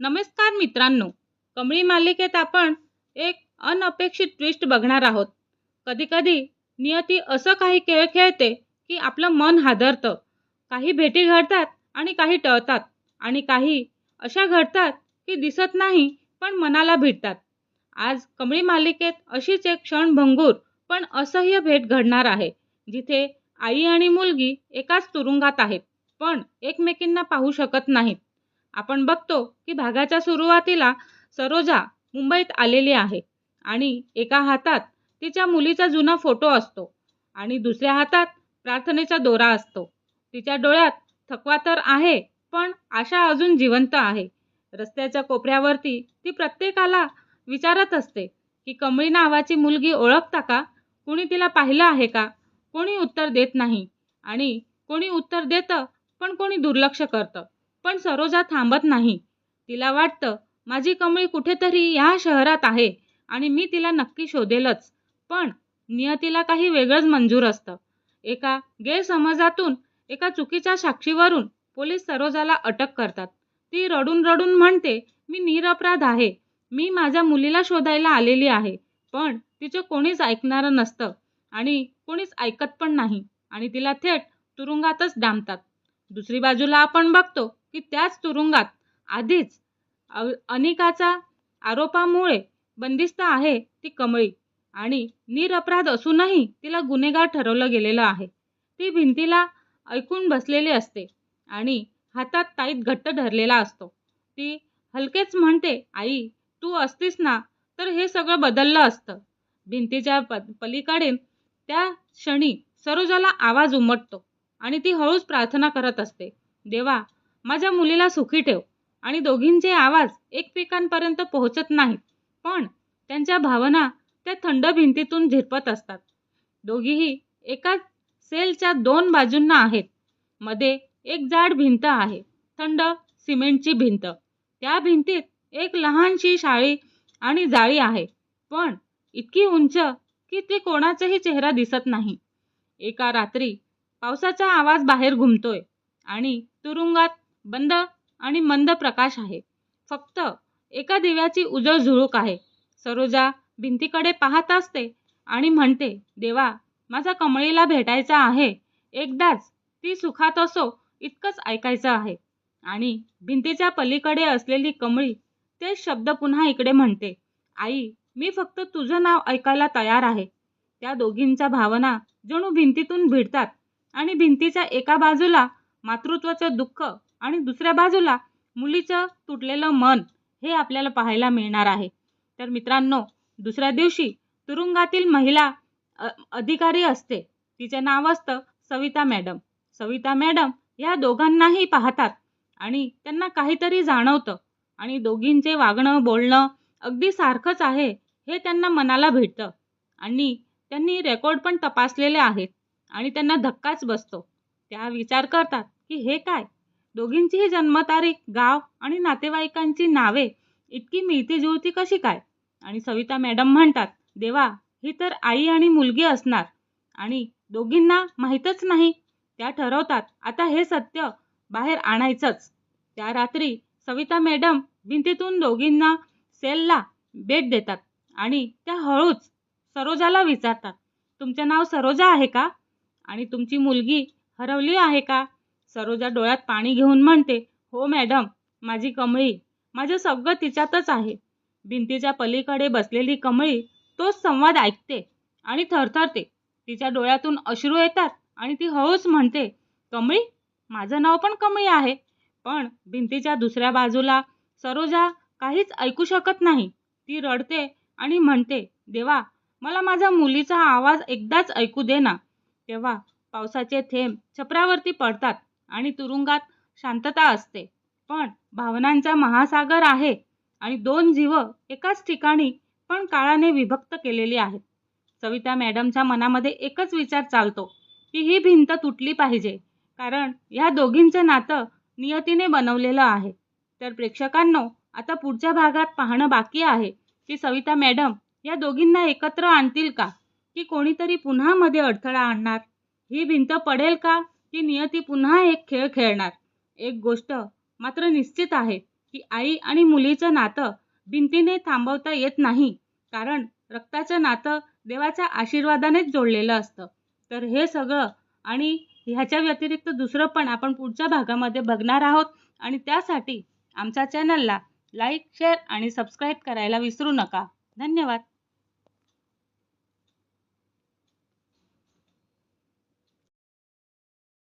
नमस्कार मित्रांनो. कमळी मालिकेत आपण एक अनपेक्षित ट्विस्ट बघणार आहोत. कधीकधी नियती असं काही खेळ खेळते की आपलं मन हादरतं. काही भेटी घडतात आणि काही टळतात आणि काही अशा घडतात की दिसत नाही पण मनाला भिडतात. आज कमळी मालिकेत अशीच एक क्षणभंगूर पण असह्य भेट घडणार आहे जिथे आई आणि मुलगी एकाच तुरुंगात आहेत पण एकमेकींना पाहू शकत नाहीत. आपण बघतो की भागाच्या सुरुवातीला सरोजा मुंबईत आलेली आहे आणि एका हातात तिच्या मुलीचा जुना फोटो असतो आणि दुसऱ्या हातात प्रार्थनेचा दोरा असतो. तिच्या डोळ्यात थकवा तर आहे पण आशा अजून जिवंत आहे. रस्त्याच्या कोपऱ्यावरती ती प्रत्येकाला विचारत असते की कमळी नावाची मुलगी ओळखता का? कुणी तिला पाहिलं आहे का? कोणी उत्तर देत नाही आणि कोणी उत्तर देतं पण कोणी दुर्लक्ष करतं. पण सरोजा थांबत नाही. तिला वाटतं माझी कमळी कुठेतरी ह्या शहरात आहे आणि मी तिला नक्की शोधेलच. पण नियतीला काही वेगळंच मंजूर असतं. एका गैरसमजातून एका चुकीच्या साक्षीवरून पोलीस सरोजाला अटक करतात. ती रडून रडून म्हणते मी निरपराध आहे. मी माझ्या मुलीला शोधायला आलेली आहे. पण तिचं कोणीच ऐकणारं नसतं आणि कोणीच ऐकत पण नाही आणि तिला थेट तुरुंगातच डांबतात. दुसरी बाजूला आपण बघतो की त्याच तुरुंगात आधीच अनिकाचा आरोपामुळे बंदिस्त आहे ती कमळी. आणि निरपराध असूनही तिला गुन्हेगार ठरवलं गेलेलं आहे. ती भिंतीला ऐकून बसलेली असते आणि हातात ताईत घट्ट धरलेला असतो. ती हलकेच म्हणते आई तू असतीस ना तर हे सगळं बदललं असतं. भिंतीच्या प पलीकडे त्या क्षणी सरोजाला आवाज उमटतो आणि ती हळूच प्रार्थना करत असते. देवा माझ्या मुलीला सुखी ठेव आणि दोघींचे आवाज एकमेकांपर्यंत पोहोचत नाहीत. पण त्यांच्या भावना त्या थंड भिंतीतून झिरपत असतात. दोघीही एकाच सेलच्या दोन बाजूंना आहेत. मध्ये एक जाड भिंत आहे. थंड सिमेंटची भिंत. त्या भिंतीत एक लहानशी शाळी आणि जाळी आहे. पण इतकी उंच की ती कोणाचाही चेहरा दिसत नाही. एका रात्री पावसाचा आवाज बाहेर घुमतोय आणि तुरुंगात बंद आणि मंद प्रकाश आहे. फक्त एका दिव्याची उजळ झुळूक आहे. सरोजा भिंतीकडे पाहत असते आणि म्हणते देवा माझा कमळीला भेटायचा आहे. एकदाच ती सुखात असो इतकंच ऐकायचं आहे. आणि भिंतीच्या पलीकडे असलेली कमळी तेच शब्द पुन्हा इकडे म्हणते आई मी फक्त तुझं नाव ऐकायला तयार आहे. त्या दोघींच्या भावना जणू भिंतीतून भिडतात आणि भिंतीच्या एका बाजूला मातृत्वाचं दुःख आणि दुसऱ्या बाजूला मुलीचं तुटलेलं मन हे आपल्याला पाहायला मिळणार आहे. तर मित्रांनो दुसऱ्या दिवशी तुरुंगातील महिला अधिकारी असते. तिचे नाव असतं सविता मॅडम. सविता मॅडम या दोघांनाही पाहतात आणि त्यांना काहीतरी जाणवतं आणि दोघींचे वागणं बोलणं अगदी सारखंच आहे हे त्यांना मनाला भेटतं आणि त्यांनी रेकॉर्ड पण तपासलेले आहेत आणि त्यांना धक्काच बसतो. त्या विचार करतात की हे काय? दोघींचीही जन्मतारीख गाव आणि नातेवाईकांची नावे इतकी मिळती जुळती कशी काय? आणि सविता मॅडम म्हणतात देवा ही तर आई आणि मुलगी असणार. आणि दोघींना माहीतच नाही. त्या ठरवतात आता हे सत्य बाहेर आणायचंच. त्या रात्री सविता मॅडम भिंतीतून दोघींना सेलला भेट देतात आणि त्या हळूच सरोजाला विचारतात तुमचं नाव सरोजा आहे का? आणि तुमची मुलगी हरवली आहे का? सरोजा डोळ्यात पाणी घेऊन म्हणते हो मॅडम माझी कमळी माझं सगळं तिच्यातच आहे. भिंतीच्या पलीकडे बसलेली कमळी तोच संवाद ऐकते आणि थरथरते. तिच्या डोळ्यातून अश्रू येतात आणि ती हळूच म्हणते कमळी माझं नाव पण कमळी आहे पण भिंतीच्या दुसऱ्या बाजूला सरोजा काहीच ऐकू शकत नाही ती रडते आणि म्हणते देवा मला माझ्या मुलीचा आवाज एकदाच ऐकू दे ना तेव्हा पावसाचे थेंब छपरावरती पडतात. आणि तुरुंगात शांतता असते. पण भावनांचा महासागर आहे आणि दोन जीव एकाच ठिकाणी पण काळाने विभक्त केलेली आहेत. सविता मॅडमच्या मनामध्ये एकच विचार चालतो की ही भिंत तुटली पाहिजे. कारण ह्या दोघींचं नातं नियतीने बनवलेलं आहे. तर प्रेक्षकांनो आता पुढच्या भागात पाहणं बाकी आहे की सविता मॅडम या दोघींना एकत्र आणतील का? की कोणीतरी पुन्हा मध्ये अडथळा आणणार? ही भिंत पडेल का? ती नियती पुन्हा एक खेळ खेळणार. एक गोष्ट मात्र निश्चित आहे की आई आणि मुलीचं नातं भिंतीने थांबवता येत नाही. कारण रक्ताचं नातं देवाच्या आशीर्वादानेच जोडलेलं असतं. तर हे सगळं आणि ह्याच्या व्यतिरिक्त दुसरं पण आपण पुढच्या भागामध्ये बघणार आहोत. आणि त्यासाठी आमच्या चॅनलला लाईक शेअर आणि सबस्क्राईब करायला विसरू नका. धन्यवाद.